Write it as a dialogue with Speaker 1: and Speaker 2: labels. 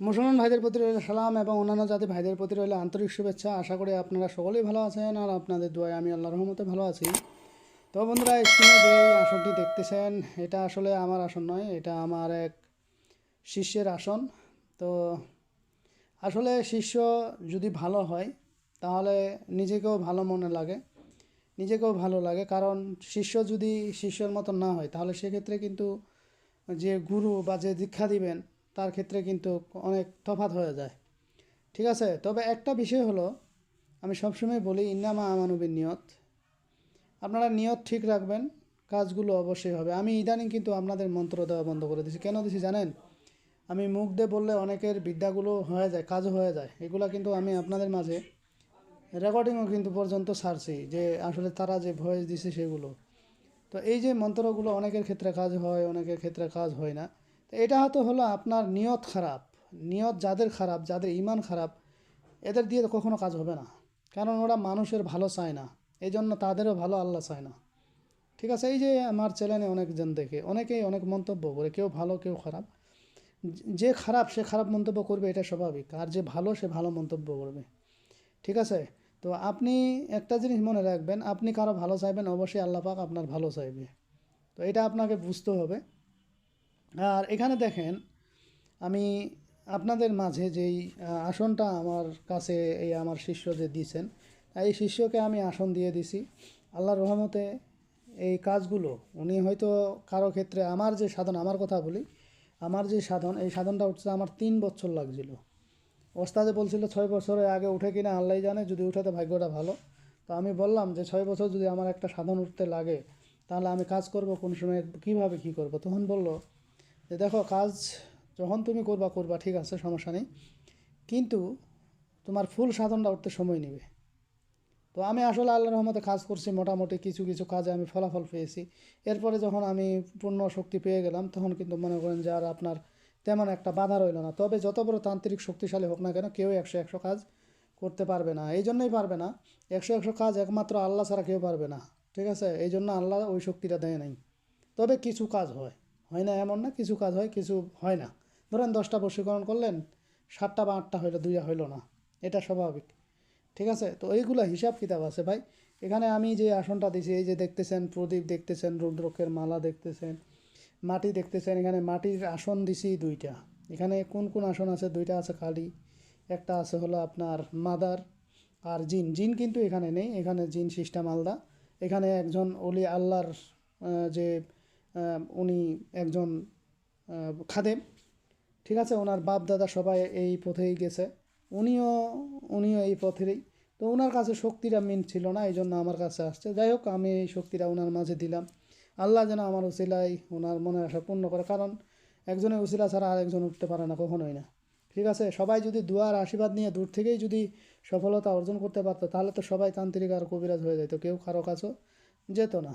Speaker 1: মুসলমান ভাইদের প্রতি রইল সালাম এবং অন্যান্য জাতি ভাইদের প্রতি রইল আন্তরিক শুভেচ্ছা। আশা করি আপনারা সকলেই ভালো আছেন আর আপনাদের দোয়ায় আমি আল্লাহ রহমতে ভালো আছি। তো বন্ধুরা স্ক্রিনে যে আসনটি দেখতেছেন, এটা আসলে আমার আসন নয়, এটা আমার এক শিষ্যের আসন। তো আসলে শিষ্য যদি ভালো হয়, তাহলে নিজেকেও ভালো মনে লাগে, নিজেকেও ভালো লাগে। কারণ শিষ্য যদি শিষ্যের মতো না হয়, তাহলে সেক্ষেত্রে কিন্তু যে গুরু বা যে দীক্ষা দিবেন তার ক্ষেত্রে কিন্তু অনেক তফাৎ হয়ে যায়। ঠিক আছে? তবে একটা বিষয় হলো, আমি সবসময় বলি, ইন্নামা আমানুবিন নিয়ত আপনারা নিয়ত ঠিক রাখবেন, কাজগুলো অবশ্যই হবে। আমি ইদানিং কিন্তু আপনাদের মন্ত্র দেওয়া বন্ধ করে দিয়েছি। কেন দিছি জানেন? আমি মুখ দিয়ে বললে অনেকের বিদ্যাগুলো হয়ে যায়, কাজও হয়ে যায়। এগুলা কিন্তু আমি আপনাদের মাঝে রেকর্ডিংও কিন্তু পর্যন্ত ছাড়ছি যে আসলে তারা যে ভয়েস দিছে সেগুলো। তো এই যে মন্ত্রগুলো অনেকের ক্ষেত্রে কাজ হয়, অনেকের ক্ষেত্রে কাজ হয় না। এটা হয়তো হলো আপনার নিয়ত খারাপ। নিয়ত যাদের খারাপ, যাদের ইমান খারাপ, এদের দিয়ে কখনো কাজ হবে না। কারণ ওরা মানুষের ভালো চায় না। এই জন্য তাদেরও ভালো আল্লাহ চায় না। ঠিক আছে? এই যে আমার চ্যানেলে অনেকজন দেখে, অনেকেই অনেক মন্তব্য করে, কেউ ভালো, কেউ খারাপ। যে খারাপ, সে খারাপ মন্তব্য করবে, এটা স্বাভাবিক। আর যে ভালো, সে ভালো মন্তব্য করবে। ঠিক আছে? তো আপনি একটা জিনিস মনে রাখবেন, আপনি কারও ভালো চাইবেন, অবশ্যই আল্লাহ পাক আপনার ভালো চাইবে। তো এটা আপনাকে বুঝতে হবে। আর এখানে দেখেন, আমি আপনাদের মাঝে যেই আসনটা আমার কাছে এই আমার শিষ্য যে দিয়েছেন এই শিষ্যকে আমি আসন দিয়ে দিছি। আল্লাহর রহমতে এই কাজগুলো, উনি হয়তো কারও ক্ষেত্রে আমার যে সাধন, আমার কথা বলি, আমার যে সাধন, এই সাধনটা উঠছে আমার তিন বছর লাগছিল। ওস্তাদে বলছিল, ছয় বছরের আগে উঠে কিনা আল্লাহ জানে, যদি উঠাতে ভাগ্যটা ভালো। তো আমি বললাম যে, ছয় বছর যদি আমার একটা সাধন উঠতে লাগে, তাহলে আমি কাজ করব কোন সময়, কীভাবে কী করব? তখন বলল যে দেখো কাজ যখন তুমি করবা করবা, ঠিক আছে, সমস্যা নেই। কিন্তু তোমার ফুল সাধনটা উঠতে সময় নেবে। তো আমি আসলে আল্লাহ রহমতে কাজ করছি, মোটামুটি কিছু কিছু কাজে আমি ফলাফল পেয়েছি। এরপরে যখন আমি পূর্ণ শক্তি পেয়ে গেলাম, তখন কিন্তু মনে করেন যে আর আপনার তেমন একটা বাধা রইল না। তবে যত বড় তান্ত্রিক শক্তিশালী হোক না কেন, কেউ একশো একশো কাজ করতে পারবে না। এই জন্যই পারবে না। একশো একশো কাজ একমাত্র আল্লাহ ছাড়া কেউ পারবে না। ঠিক আছে? এই জন্য আল্লাহ ওই শক্তিটা দেয় নাই। তবে কিছু কাজ হয়। হয় না এমন না, কিছু কাজ হয়, কিছু হয় না। ধরেন দশটা বশীকরণ করলেন, সাতটা বা আটটা হইল, দুইটা হইল না। এটা স্বাভাবিক। ঠিক আছে? তো এইগুলো হিসাব কিতাব আছে ভাই। এখানে আমি যে আসনটা দিছি, এই যে দেখতেছেন, প্রদীপ দেখতেছেন রুদ্রকের মালা দেখতেছেন, মাটি দেখতেছেন, এখানে মাটির আসন দিছি দুইটা। এখানে কোন কোন আসন আছে? দুইটা আছে কালী একটা আছে হলো আপনার মাদার আর জিন। জিন কিন্তু এখানে নেই, এখানে জিন সিস্টেম আলাদা। এখানে একজন অলি আল্লাহর যে উনি একজন খাদেম। ঠিক আছে? ওনার বাপ দাদা সবাই এই পথেই গেছে। উনিও উনিও এই পথেরই। তো ওনার কাছে শক্তিটা মিন ছিল না এই জন্য আমার কাছে আসছে। যাই হোক, আমি এই শক্তিটা ওনার মাঝে দিলাম। আল্লাহ যেন আমার উসিলাই ওনার মনে আশা পূর্ণ করে, কারণ একজনের উসিলা ছাড়া আরেকজন উঠতে পারে না কখনোই না। ঠিক আছে? সবাই যদি দুয়ার আশীর্বাদ নিয়ে দূর থেকেই যদি সফলতা অর্জন করতে পারতো, তাহলে তো সবাই তান্ত্রিক আর কবিরাজ হয়ে যেত। কেউ কারও কাছেও যেত না।